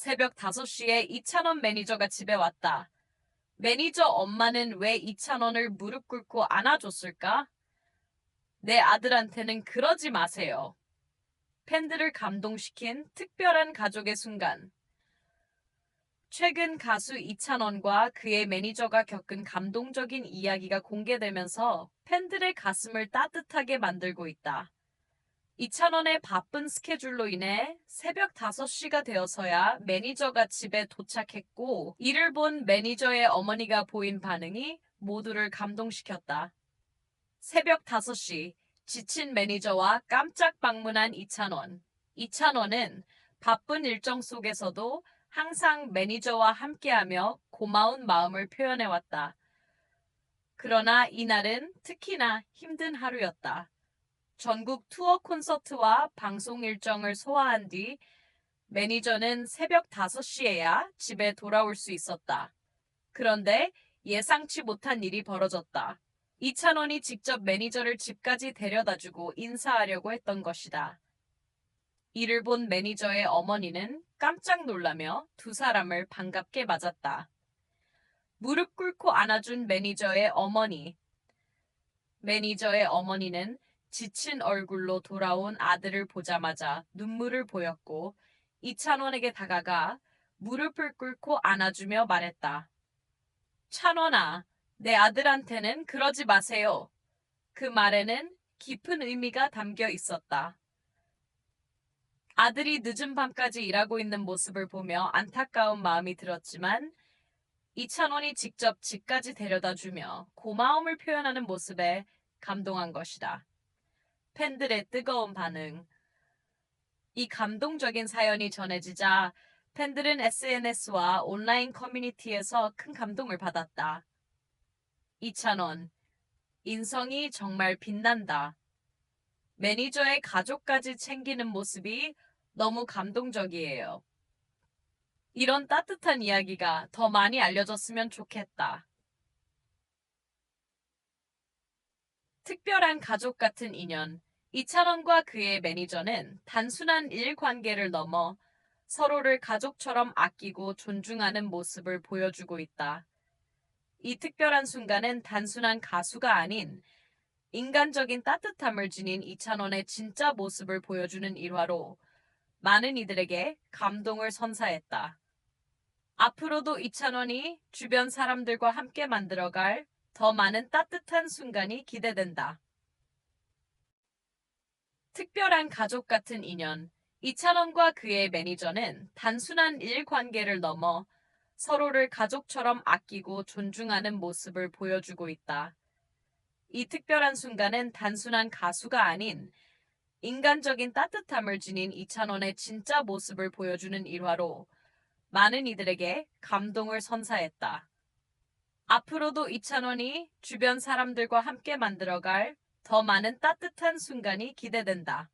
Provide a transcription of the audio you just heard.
새벽 5시에 이찬원 매니저가 집에 왔다. 매니저 엄마는 왜 이찬원을 무릎 꿇고 안아줬을까? 내 아들한테는 그러지 마세요. 팬들을 감동시킨 특별한 가족의 순간. 최근 가수 이찬원과 그의 매니저가 겪은 감동적인 이야기가 공개되면서 팬들의 가슴을 따뜻하게 만들고 있다. 이찬원의 바쁜 스케줄로 인해 새벽 5시가 되어서야 매니저가 집에 도착했고, 이를 본 매니저의 어머니가 보인 반응이 모두를 감동시켰다. 새벽 5시, 지친 매니저와 깜짝 방문한 이찬원. 이찬원은 바쁜 일정 속에서도 항상 매니저와 함께하며 고마운 마음을 표현해왔다. 그러나 이날은 특히나 힘든 하루였다. 전국 투어 콘서트와 방송 일정을 소화한 뒤 매니저는 새벽 5시에야 집에 돌아올 수 있었다. 그런데 예상치 못한 일이 벌어졌다. 이찬원이 직접 매니저를 집까지 데려다 주고 인사하려고 했던 것이다. 이를 본 매니저의 어머니는 깜짝 놀라며 두 사람을 반갑게 맞았다. 무릎 꿇고 안아준 매니저의 어머니. 매니저의 어머니는 지친 얼굴로 돌아온 아들을 보자마자 눈물을 보였고 이찬원에게 다가가 무릎을 꿇고 안아주며 말했다. 찬원아, 내 아들한테는 그러지 마세요. 그 말에는 깊은 의미가 담겨 있었다. 아들이 늦은 밤까지 일하고 있는 모습을 보며 안타까운 마음이 들었지만 이찬원이 직접 집까지 데려다 주며 고마움을 표현하는 모습에 감동한 것이다. 팬들의 뜨거운 반응. 이 감동적인 사연이 전해지자 팬들은 SNS와 온라인 커뮤니티에서 큰 감동을 받았다. 이찬원, 인성이 정말 빛난다. 매니저의 가족까지 챙기는 모습이 너무 감동적이에요. 이런 따뜻한 이야기가 더 많이 알려졌으면 좋겠다. 특별한 가족 같은 인연. 이찬원과 그의 매니저는 단순한 일 관계를 넘어 서로를 가족처럼 아끼고 존중하는 모습을 보여주고 있다. 이 특별한 순간은 단순한 가수가 아닌 인간적인 따뜻함을 지닌 이찬원의 진짜 모습을 보여주는 일화로 많은 이들에게 감동을 선사했다. 앞으로도 이찬원이 주변 사람들과 함께 만들어갈 더 많은 따뜻한 순간이 기대된다. 특별한 가족 같은 인연. 이찬원과 그의 매니저는 단순한 일 관계를 넘어 서로를 가족처럼 아끼고 존중하는 모습을 보여주고 있다. 이 특별한 순간은 단순한 가수가 아닌 인간적인 따뜻함을 지닌 이찬원의 진짜 모습을 보여주는 일화로 많은 이들에게 감동을 선사했다. 앞으로도 이찬원이 주변 사람들과 함께 만들어갈 더 많은 따뜻한 순간이 기대된다.